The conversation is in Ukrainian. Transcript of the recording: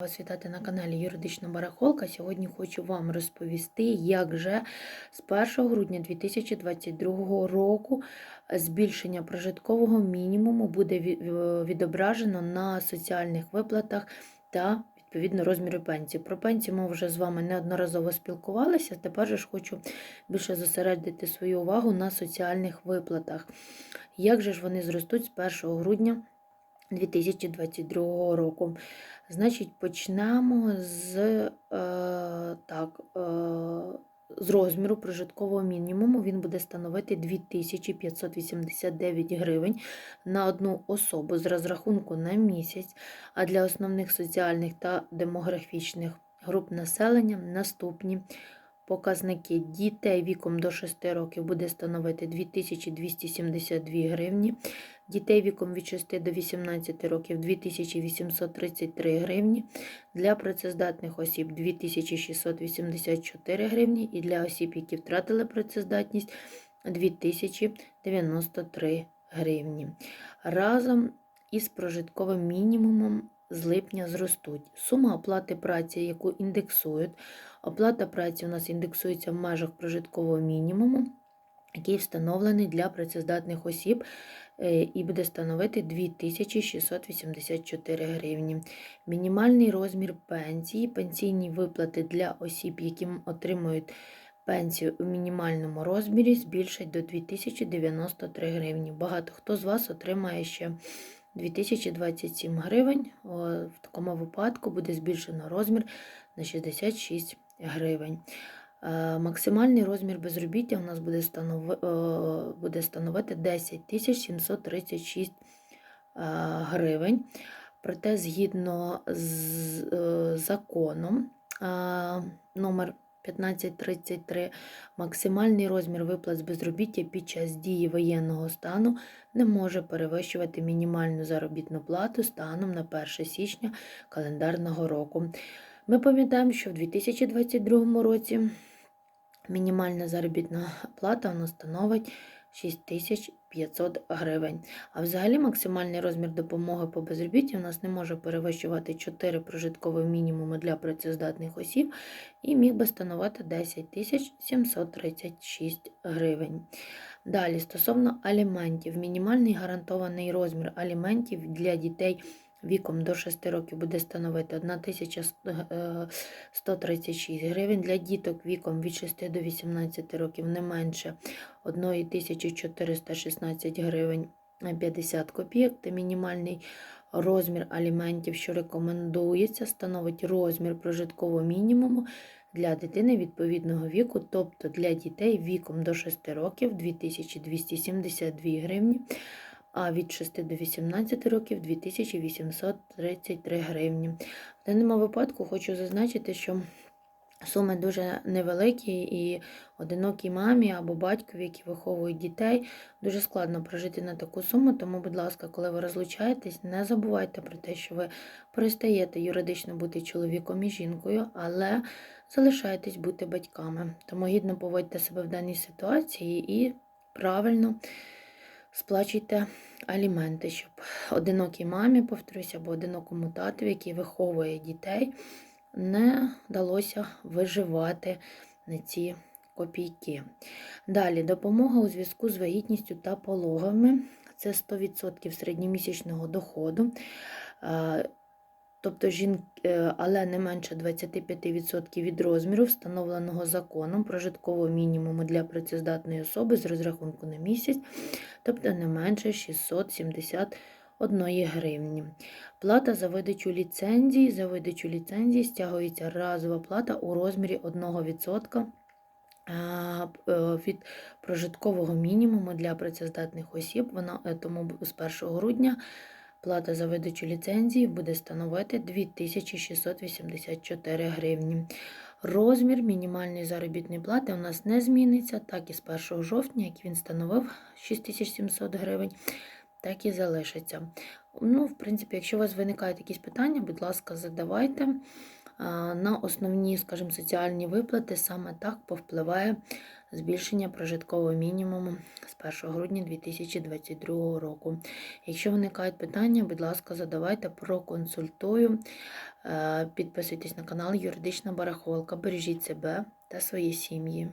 Вас вітати на каналі Юридична Барахолка. Сьогодні хочу вам розповісти, як же з 1 грудня 2022 року збільшення прожиткового мінімуму буде е, відображено на соціальних виплатах та відповідно розміру пенсії. Про пенсію ми вже з вами неодноразово спілкувалися. Тепер ж хочу більше зосередити свою увагу на соціальних виплатах. Як же ж вони зростуть з 1 грудня 2022 року? Значить, почнемо з, е, так, е, з розміру прожиткового мінімуму. Він буде становити 2589 гривень на одну особу з розрахунку на місяць, а для основних соціальних та демографічних груп населення наступні показники дітей віком до 6 років буде становити 2272 гривні, дітей віком від 6 до 18 років 2833 гривні, для працездатних осіб 2684 гривні і для осіб, які втратили працездатність 2093 гривні. Разом із прожитковим мінімумом з липня зростуть. Сума оплати праці, яку індексують. Оплата праці у нас індексується в межах прожиткового мінімуму, який встановлений для працездатних осіб е, і буде становити 2684 гривні. Мінімальний розмір пенсії, пенсійні виплати для осіб, які отримують пенсію у мінімальному розмірі, збільшать до 2093 гривні. Багато хто з вас отримає ще 2027 гривень. В такому випадку буде збільшено розмір на 66 гривень. Е, Максимальний розмір безробіття у нас буде, буде становити 10 736 е, гривень. Проте, згідно з е, законом номер 1533, максимальний розмір виплат з безробіття під час дії воєнного стану не може перевищувати мінімальну заробітну плату станом на 1 січня календарного року. Ми пам'ятаємо, що в 2022 році мінімальна заробітна плата становить 6500 гривень. А взагалі максимальний розмір допомоги по безробіттю у нас не може перевищувати 4 прожиткові мінімуми для працездатних осіб і міг би становити 10 736 гривень. Далі, стосовно аліментів, мінімальний гарантований розмір аліментів для дітей віком до 6 років буде становити 1136 гривень. Для діток віком від 6 до 18 років не менше 1416 гривень 50 копійок та мінімальний розмір аліментів, що рекомендується, становить розмір прожиткового мінімуму для дитини відповідного віку, тобто для дітей віком до 6 років 2272 гривні а від 6 до 18 років 2833 гривні. В даному випадку хочу зазначити, що суми дуже невеликі і одинокій мамі або батькові, які виховують дітей, дуже складно прожити на таку суму. Тому, будь ласка, коли ви розлучаєтесь, не забувайте про те, що ви перестаєте юридично бути чоловіком і жінкою, але залишаєтесь бути батьками. Тому гідно поводьте себе в даній ситуації і правильно сплачуйте аліменти, щоб одинокій мамі, повторюсь, або одинокому тату, який виховує дітей, не вдалося виживати на ці копійки. Далі допомога у зв'язку з вагітністю та пологами. Це 100% середньомісячного доходу. Е, Тобто жін... е, але не менше 25% від розміру, встановленого законом прожиткового мінімуму для працездатної особи з розрахунку на місяць, тобто не менше 671 гривні. Плата за видачу ліцензії. За видачу ліцензії стягується разова плата у розмірі 1% е, від прожиткового мінімуму для працездатних осіб. Вона е, тому з 1 грудня Плата за видачу ліцензії буде становити 2684 гривні. Розмір мінімальної заробітної плати у нас не зміниться, так і з 1 жовтня, як він становив 6700 гривень, так і залишиться. Ну, в принципі, якщо у вас виникають якісь питання, будь ласка, задавайте. На основні, скажімо, соціальні виплати саме так повпливає збільшення прожиткового мінімуму з 1 грудня 2022 року. Якщо виникають питання, будь ласка, задавайте, проконсультую. Е, Підписуйтесь на канал Юридична Барахолка. Бережіть себе та свої сім'ї.